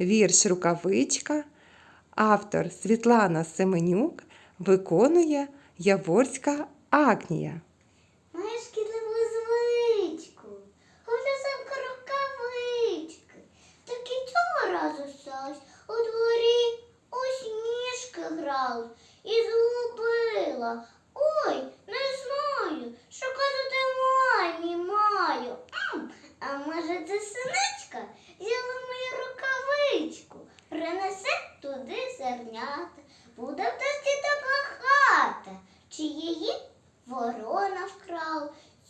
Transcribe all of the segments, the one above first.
Вірш Рукавичка. Автор Світлана Семенюк виконує Яворська Агнія. Маєш шкідливу звичку, гулясанка рукавички. Так і цього разу. У дворі у сніжки грала і згубила. Ой, не знаю, що казати мамі маю. А може це синичка зернята, буде в тесті та багата. Чи її ворона вкрала,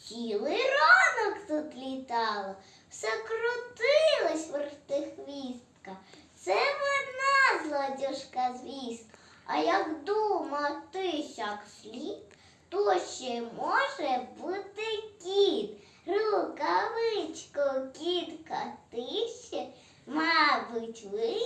цілий ранок тут літала, все крутилась вертихвістка. Це вона злодюжка звістка. А як думати сяк слід, то ще може бути кіт. Рукавичку кітка тище, мабуть, виніс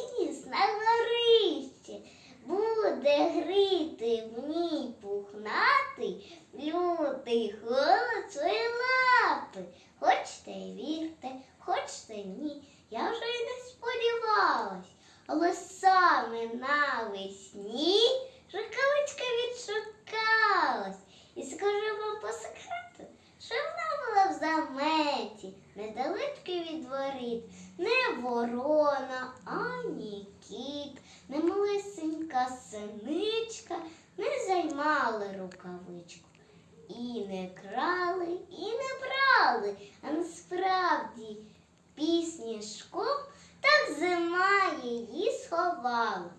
гріти в ній пухнатий, лютий холод свої лапи. Хочете вірте, хочете ні. Я вже й не сподівалась, але саме навесні рукавичка відшукалась. І скажу вам по секрету, що вона була в заметі, недалечко від воріт, не ворона, ані кіт, не малесенька синичка не займали рукавичку. І не крали, і не брали, а насправді пісні шком так зима її сховала.